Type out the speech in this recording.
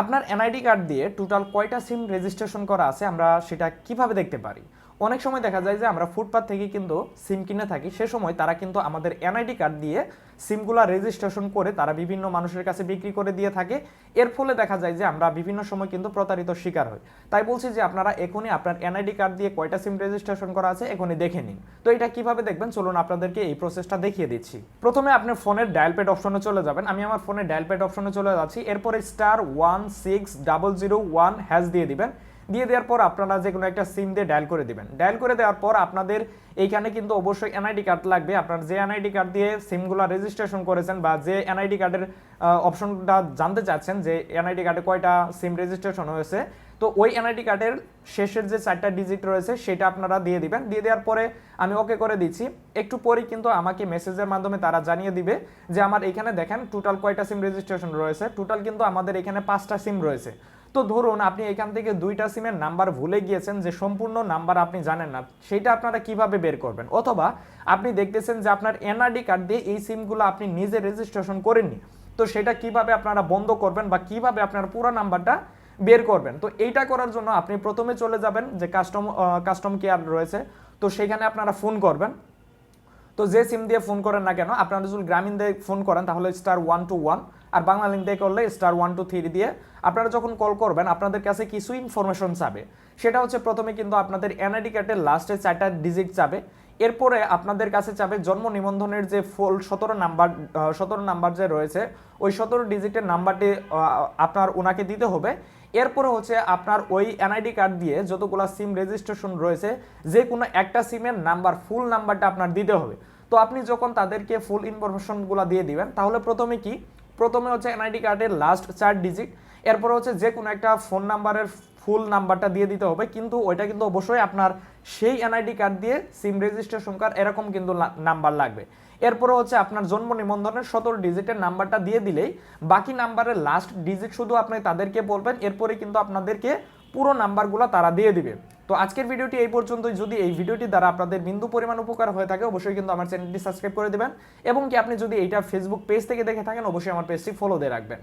আপনার NID card দিয়ে total কয়টা সিম রেজিস্ট্রেশন করা আছে আমরা সেটা কীভাবে দেখতে পারি? অনেক সময় দেখা যায় যে আমরা ফুটপাথ থেকে কিন্তু সিম কিনে থাকি, সে সময় তারা কিন্তু আমাদের এনআইডি কার্ড দিয়ে সিমগুলো রেজিস্ট্রেশন করে তারা বিভিন্ন মানুষের কাছে বিক্রি করে দিয়ে থাকে। এর ফলে দেখা যায় যে আমরা বিভিন্ন সময় কিন্তু প্রতারিত শিকার হই। তাই বলছি যে আপনারা এখনই আপনার এনআইডি কার্ড দিয়ে কয়টা সিম রেজিস্ট্রেশন করা আছে এখনই দেখে নিন। তো এটা কীভাবে দেখবেন? চলুন আপনাদেরকে এই প্রসেসটা দেখিয়ে দিচ্ছি। প্রথমে আপনার ফোনের ডায়াল প্যাড অপশনে চলে যাবেন। আমি আমার ফোনের ডায়াল প্যাড অপশনে চলে যাচ্ছি। এরপরে star one six double zero one hash দিয়ে দিবেন। দিয়ে দেওয়ার পর আপনারা যে কোনো একটা সিম দিয়ে ডায়াল করে দিবেন। ডায়াল করে দেওয়ার পর আপনাদের এইখানে কিন্তু অবশ্যই এনআইডি কার্ড লাগবে। আপনার যে এনআইডি কার্ড দিয়ে সিমগুলো রেজিস্ট্রেশন করেছেন বা যে এনআইডি কার্ডের অপশনটা জানতে চাচ্ছেন যে এনআইডি কার্ডে কয়টা সিম রেজিস্ট্রেশন হয়েছে, তো ওই এনআইডি কার্ডের শেষের যে চারটা ডিজিট রয়েছে সেটা আপনারা দিয়ে দিবেন। দিয়ে দেওয়ার পরে আমি ওকে করে দিচ্ছি। একটু পরে কিন্তু আমাকে মেসেজের মাধ্যমে তারা জানিয়ে দিবে যে আমার এখানে দেখেন টোটাল কয়টা সিম রেজিস্ট্রেশন রয়েছে। টোটাল কিন্তু আমাদের এখানে পাঁচটা সিম রয়েছে। তো ধরুন আপনি এখান থেকে দুইটা সিমের নাম্বার ভুলে গিয়েছেন যে সম্পূর্ণ নাম্বার আপনি জানেন না, সেটা আপনারা কীভাবে বের করবেন? অথবা আপনি দেখতেছেন যে আপনার এনআরডি কার্ড দিয়ে এই সিমগুলো আপনি নিজে রেজিস্ট্রেশন করেননি, তো সেটা কীভাবে আপনারা বন্ধ করবেন বা কীভাবে আপনার পুরো নাম্বারটা বের করবেন? তো এইটা করার জন্য আপনি প্রথমে চলে যাবেন যে কাস্টম কাস্টম কেয়ার রয়েছে, তো সেখানে আপনারা ফোন করবেন। তো যে সিম দিয়ে ফোন করেন না কেন, আপনারা যদি গ্রামীণ দিয়ে ফোন করেন, তাহলে স্টার ওয়ান টু ওয়ান আর বাংলা লিঙ্ক দিয়ে করলে স্টার ওয়ান টু থ্রি দিয়ে আপনারা যখন কল করবেন, আপনাদের কাছে কিছু ইনফরমেশন চাবে। সেটা হচ্ছে প্রথমে কিন্তু আপনাদের এনআইডি কার্ডের লাস্টে চারটা ডিজিট চাবে। এরপরে আপনাদের কাছে চাবে জন্ম নিবন্ধনের যে ফুল সতেরো নাম্বার সতেরো নাম্বার যে রয়েছে, ওই সতেরো ডিজিটের নাম্বারটি আপনার ওনাকে দিতে হবে। এরপরে হচ্ছে আপনার ওই এনআইডি কার্ড দিয়ে যতগুলো সিম রেজিস্ট্রেশন রয়েছে, যে কোনো একটা সিমের নাম্বার ফুল নাম্বারটা আপনার দিতে হবে। তো আপনি যখন তাদেরকে ফুল ইনফরমেশনগুলো দিয়ে দিবেন, তাহলে প্রথমে কি? প্রথমে হচ্ছে এনআইডি কার্ডের লাস্ট চার ডিজিট এরপরে হচ্ছে যে কোনো একটা ফোন নাম্বারের ফুল নাম্বারটা দিয়ে দিতে হবে, কিন্তু ওইটা কিন্তু অবশ্যই আপনার সেই এনআইডি কার্ড দিয়ে সিম রেজিস্ট্রেশন কার্ড এরকম কিন্তু নাম্বার লাগবে। এরপরে হচ্ছে আপনার জন্ম নিবন্ধনের সতেরো ডিজিটের নাম্বারটা দিয়ে দিলেই বাকি নাম্বারের লাস্ট ডিজিট শুধু আপনি তাদেরকে বলবেন, এরপরে কিন্তু আপনাদেরকে পুরো নাম্বারগুলো তারা দিয়ে দিবে। তো আজকের ভিডিওটি এই পর্যন্তই। যদি এই ভিডিওটি দ্বারা আপনাদের বিন্দু পরিমাণ উপকার হয়ে থাকে, অবশ্যই কিন্তু আমার চ্যানেলটি সাবস্ক্রাইব করে দেবেন। এবং কি আপনি যদি এইটা ফেসবুক পেজ থেকে দেখে থাকেন, অবশ্যই আমার পেজটি ফলো দিয়ে রাখবেন।